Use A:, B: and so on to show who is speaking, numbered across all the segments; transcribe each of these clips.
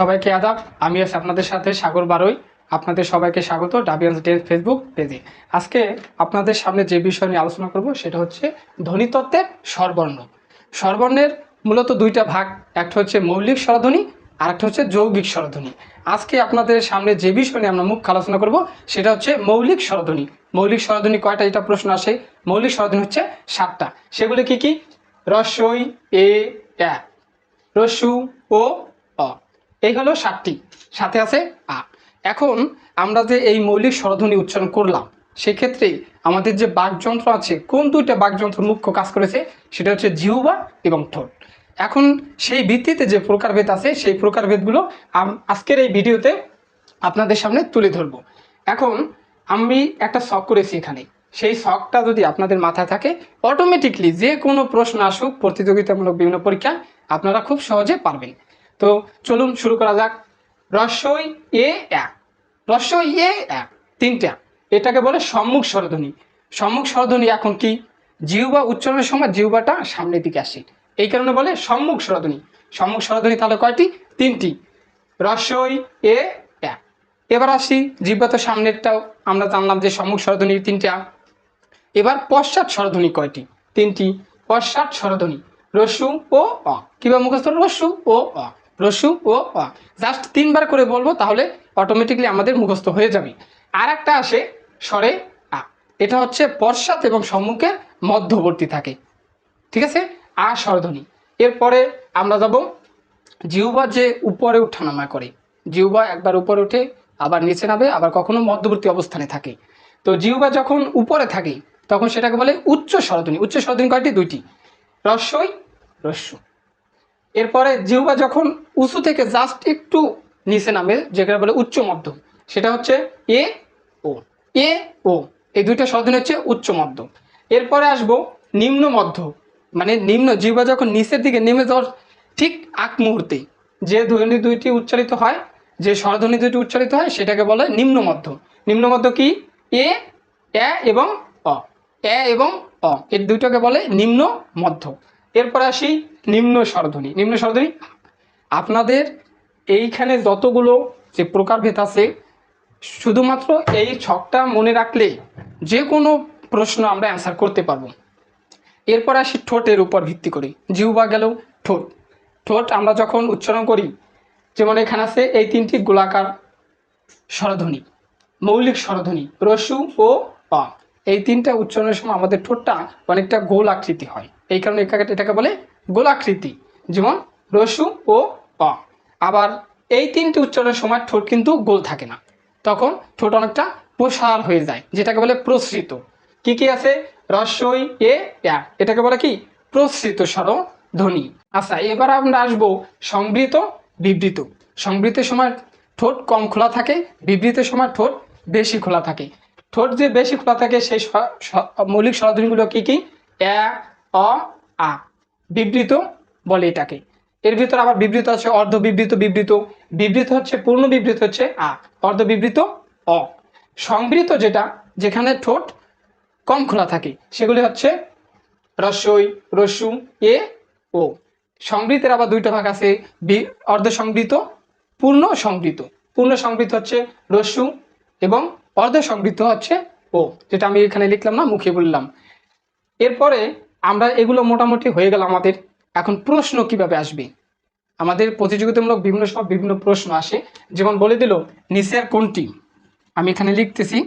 A: সবাইকে আদাব। আমি আছি আপনাদের সাথে সাগর বারই। আপনাদের সবাইকে স্বাগত ডাবিয়ান্স ডেন্স ফেসবুক পেজে। আজকে আপনাদের সামনে যে বিষয় নিয়ে আলোচনা করব, সেটা হচ্ছে ধ্বনিতত্ত্বের স্বরবর্ণ। স্বরবর্ণের মূলত দুইটা ভাগ, একটা হচ্ছে মৌলিক স্বরধ্বনি, আর একটা হচ্ছে যৌগিক স্বরধ্বনি। আজকে আপনাদের সামনে যে বিষয় নিয়ে আমরা মুখ্য আলোচনা করব, সেটা হচ্ছে মৌলিক স্বরধ্বনি। মৌলিক স্বরধ্বনি কয়টা, এটা প্রশ্ন আসে। মৌলিক স্বরধ্বনি হচ্ছে সাতটা। সেগুলো কি কি? রস্যই এ। রস্যু ও এই হলো সাতটি। সাথে আছে আ এখন আমরা যে এই মৌলিক স্বরধ্বনি উচ্চারণ করলাম, সেক্ষেত্রে আমাদের যে বাকযন্ত্র আছে, কোন দুইটা বাকযন্ত্র মুখ্য কাজ করেছে, সেটা হচ্ছে জিহুবা এবং ঠোঁট। এখন সেই ভিত্তিতে যে প্রকারভেদ আছে, সেই প্রকারভেদগুলো আজকের এই ভিডিওতে আপনাদের সামনে তুলে ধরব। এখন আমি একটা শখ করেছি এখানে। সেই শখটা যদি আপনাদের মাথায় থাকে অটোমেটিকলি যে কোনো প্রশ্ন আসুক, প্রতিযোগিতামূলক বিভিন্ন পরীক্ষা আপনারা খুব সহজে পারবেন। তো চলুন শুরু করা যাক। রস্যই এ এক। রস্যই এ এক। তিনটা। এটাকে বলে সম্মুখ স্বরধ্বনি। সম্মুখ স্বরধ্বনি এখন কি? জিহুবা উচ্চারণের সময় জিহুবাটা সামনের দিকে আসে। এই কারণে বলে সম্মুখ স্বরধ্বনি। সম্মুখ স্বরধ্বনি তাহলে কয়টি? তিনটি। রস্যই এ এক। এবার আসি জিহ্বা তো সামনেরটাও। আমরা জানলাম যে সম্মুখ স্বরধ্বনি তিনটা। এবার পশ্চাৎ স্বরধ্বনি কয়টি? তিনটি। পশ্চাৎ স্বরধ্বনি। রস্যু ও অ। কিংবা মুখস্থ? রস্যু ও অ। রস্যু ও অ জাস্ট তিনবার করে বলব, তাহলে অটোমেটিকলি আমাদের মুখস্থ হয়ে যাবে। আর একটা আসে, স্বরে, আ। এটা হচ্ছে পশ্চাৎ এবং সম্মুখের মধ্যবর্তী থাকে। ঠিক আছে? আ স্বরধ্বনি। এরপরে আমরা যাব, জিহুবা যে উপরে ওঠানামা করে। জিহুবা একবার উপরে উঠে, আবার নিচে নামে, আবার কখনো মধ্যবর্তী অবস্থানে থাকে। তো জিহুবা যখন উপরে থাকে, তখন সেটাকে বলে উচ্চ স্বরধ্বনি। উচ্চ স্বরধ্বনি কয়টি? দুইটি। রস্যই রস্যু এরপরে জিহুবা যখন উঁচু থেকে জাস্ট একটু নিচে নামে যেটা বলে উচ্চ মধ্য সেটা হচ্ছে এ ও এ ও, এই দুইটা স্বরধ্বনি হচ্ছে উচ্চ মধ্য এরপরে আসব নিম্ন মধ্য মানে নিম্ন জিহ্বা যখন নিচের দিকে নেমে যাওয়ার ঠিক আগ মুহূর্তে যে ধ্বনি দুইটি উচ্চারিত হয়, যে স্বরধ্বনি দুইটি উচ্চারিত হয়, সেটাকে বলে নিম্ন মধ্য। নিম্ন মধ্য কি? এ এ এবং অ। এ এবং অ এর দুইটাকে বলে নিম্ন মধ্য। এরপর আসি নিম্ন স্বরধ্বনি। নিম্ন স্বরধ্বনি, আপনাদের এইখানে যতগুলো যে প্রকারভেদ আছে, শুধুমাত্র এই ছকটা মনে রাখলে যে কোনো প্রশ্ন আমরা অ্যান্সার করতে পারব। এরপর আসি ঠোঁটের উপর ভিত্তি করে। জিহুবা গেল ঠোঁট। ঠোঁট আমরা যখন উচ্চারণ করি, যেমন এখানে আছে, এই তিনটি গোলাকার স্বরধ্বনি, মৌলিক স্বরধ্বনি, রসু ও অ এই তিনটা উচ্চারণের সময় আমাদের ঠোঁটটা অনেকটা গোল আকৃতি হয়। এই কারণে এটাকে বলে গোলাকৃতি, যেমন রসু ও অ আবার এই তিনটি উচ্চারণের সময় ঠোঁট কিন্তু গোল থাকে না। তখন ঠোঁট অনেকটা প্রসার হয়ে যায়, যেটাকে বলে প্রসৃত। কি কি আছে? রস্যই এ এটাকে বলে কি? প্রসৃত স্বর ধ্বনি। আচ্ছা এবার আমরা আসব সংবৃত, বিবৃত। সংবৃতের সময় ঠোঁট কম খোলা থাকে, বিবৃতের সময় ঠোঁট বেশি খোলা থাকে। ঠোঁট যে বেশি খোলা থাকে, সেই মৌলিক স্বরধ্বনিগুলো কি কি? এ অ, আ। বিবৃত বলে এটাকে। এর ভিতর আবার বিবৃত আছে অর্ধ বিবৃত বিবৃত। বিবৃত হচ্ছে পূর্ণ, বিবৃত হচ্ছে আ। অর্ধ বিবৃত, অ। সংবৃত যেটা, যেখানে ঠোঁট কম খোলা থাকে, সেগুলি হচ্ছে রস্যই রস্যু এ, ও। সংবৃতের আবার দুইটা ভাগ আছে অর্ধ সংবৃত, পূর্ণ সংবৃত। পূর্ণ সংবৃত হচ্ছে রস্যু এবং অর্ধ সংবৃত হচ্ছে ও, যেটা আমি এখানে লিখলাম না, মুখে বললাম। এরপরে আমরা এগুলো মোটামুটি হয়ে গেল আমাদের। এখন প্রশ্ন কীভাবে আসবে? আমাদের প্রতিযোগিতামূলক বিভিন্ন সময় বিভিন্ন প্রশ্ন আসে। যেমন বলে দিল, নিচের কোনটি? আমি এখানে লিখতেছি,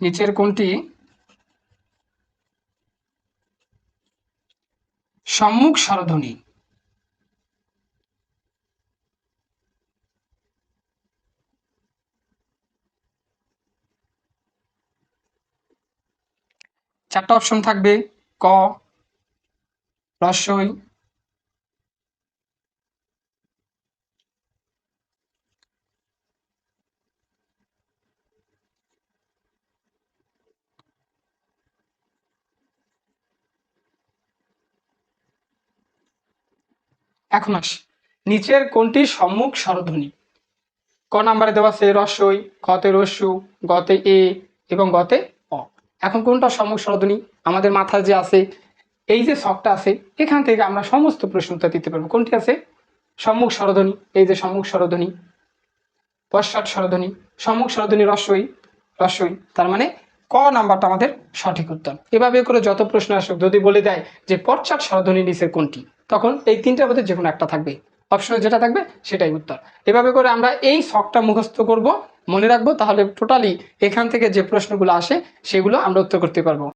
A: নিচের কোনটি? সম্মুখ স্বরধ্বনি চারটা অপশন থাকবে, ক রস্যই এখন আসি। নিচের কোনটি সম্মুখ স্বরধ্বনি? ক নাম্বারে দেওয়া আছে রস্যই কতে রস্যু গতে এ এবং গতে অ। এখন কোনটা সম্মুখ স্বরধ্বনি? আমাদের মাথায় যে আছে এই যে শখটা আছে, এখান থেকে আমরা সমস্ত প্রশ্ন উত্তর দিতে পারব। কোনটি আছে? সম্মুখ স্বরধ্বনি এই যে সম্মুখ স্বরধ্বনি পশ্চাৎ স্বরধ্বনি সম্মুখ স্বরধ্বনি রস্বই রস্বই তার মানে ক নাম্বারটা আমাদের সঠিক উত্তর। এভাবে করে যত প্রশ্ন আসুক, যদি বলে দেয় যে পশ্চাৎ স্বরধ্বনি নিচের কোনটি, তখন এই তিনটার মধ্যে যে কোনো একটা থাকবে। অপশনে যেটা থাকবে, সেটাই উত্তর। এভাবে করে আমরা এই শখটা মুখস্থ করব, মনে রাখব, তাহলে টোটালি এখান থেকে যে প্রশ্নগুলো আসে, সেগুলো আমরা উত্তর করতে পারব।